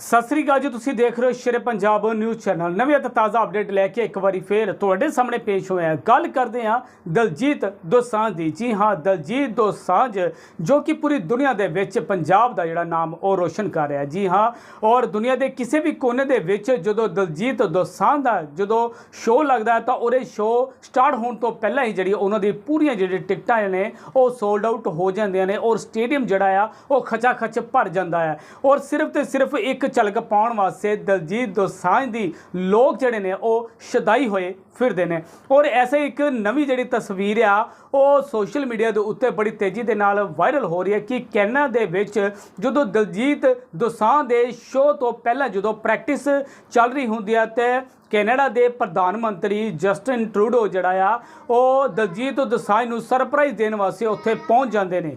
ਸਤਿ ਸ੍ਰੀ ਅਕਾਲ ਜੀ, ਤੁਸੀਂ ਦੇਖ ਰਹੇ ਹੋ ਸ਼ੇਰੇ ਪੰਜਾਬ ਨਿਊਜ਼ ਚੈਨਲ। ਨਵੀਂ ਅਤੇ ਤਾਜ਼ਾ ਅਪਡੇਟ ਲੈ ਕੇ ਇੱਕ ਵਾਰੀ ਫੇਰ ਤੁਹਾਡੇ ਸਾਹਮਣੇ ਪੇਸ਼ ਹੋਇਆ ਗੱਲ ਕਰਦੇ ਹਾਂ ਦਲਜੀਤ ਦੋਸਾਂਝ ਦੀ। ਜੀ ਹਾਂ, ਦਲਜੀਤ ਦੋਸਾਂਝ, ਜੋ ਕਿ ਪੂਰੀ ਦੁਨੀਆ ਦੇ ਵਿੱਚ ਪੰਜਾਬ ਦਾ ਜਿਹੜਾ ਨਾਮ ਉਹ ਰੋਸ਼ਨ ਕਰ ਰਿਹਾ ਜੀ ਹਾਂ, ਔਰ ਦੁਨੀਆ ਦੇ ਕਿਸੇ ਵੀ ਕੋਨੇ ਦੇ ਵਿੱਚ ਜਦੋਂ ਦਲਜੀਤ ਦੋਸਾਂਝ ਦਾ ਜਦੋਂ ਸ਼ੋਅ ਲੱਗਦਾ ਤਾਂ ਉਹਦੇ ਸ਼ੋਅ ਸਟਾਰਟ ਹੋਣ ਤੋਂ ਪਹਿਲਾਂ ਹੀ ਜਿਹੜੀ ਉਹਨਾਂ ਦੀ ਪੂਰੀਆਂ ਜਿਹੜੀ ਟਿਕਟਾਂ ਨੇ, ਉਹ ਸੋਲਡ ਆਊਟ ਹੋ ਜਾਂਦੀਆਂ ਨੇ ਔਰ ਸਟੇਡੀਅਮ ਜਿਹੜਾ ਆ, ਉਹ ਖਚਾ ਖਚ ਭਰ ਜਾਂਦਾ ਹੈ। ਔਰ ਸਿਰਫ ਤੇ ਸਿਰਫ ਇੱਕ ਝਲਕ ਪਾਉਣ ਵਾਸਤੇ ਦਲਜੀਤ ਦੋਸਾਂਝ ਦੀ ਲੋਕ ਜਿਹੜੇ ਨੇ ਉਹ ਸ਼ਦਾਈ ਹੋਏ ਫਿਰਦੇ ਨੇ। ਔਰ ਐਸੇ ਇੱਕ ਨਵੀਂ ਜਿਹੜੀ ਤਸਵੀਰ ਆ, ਉਹ ਸੋਸ਼ਲ ਮੀਡੀਆ ਦੇ ਉੱਤੇ ਬੜੀ ਤੇਜ਼ੀ ਦੇ ਨਾਲ ਵਾਇਰਲ ਹੋ ਰਹੀ ਹੈ ਕਿ ਕੈਨੇਡਾ ਦੇ ਵਿੱਚ ਜਦੋਂ ਦਲਜੀਤ ਦੋਸਾਂਝ ਦੇ ਸ਼ੋਅ ਤੋਂ ਪਹਿਲਾਂ ਜਦੋਂ ਪ੍ਰੈਕਟਿਸ ਚੱਲ ਰਹੀ ਹੁੰਦੀ ਆ ਤੇ ਕੈਨੇਡਾ ਦੇ ਪ੍ਰਧਾਨ ਮੰਤਰੀ ਜਸਟਿਨ ਟਰੂਡੋ ਜਿਹੜਾ ਆ, ਉਹ ਦਲਜੀਤ ਦੋਸਾਂਝ ਨੂੰ ਸਰਪ੍ਰਾਈਜ਼ ਦੇਣ ਵਾਸਤੇ ਉੱਥੇ ਪਹੁੰਚ ਜਾਂਦੇ ਨੇ।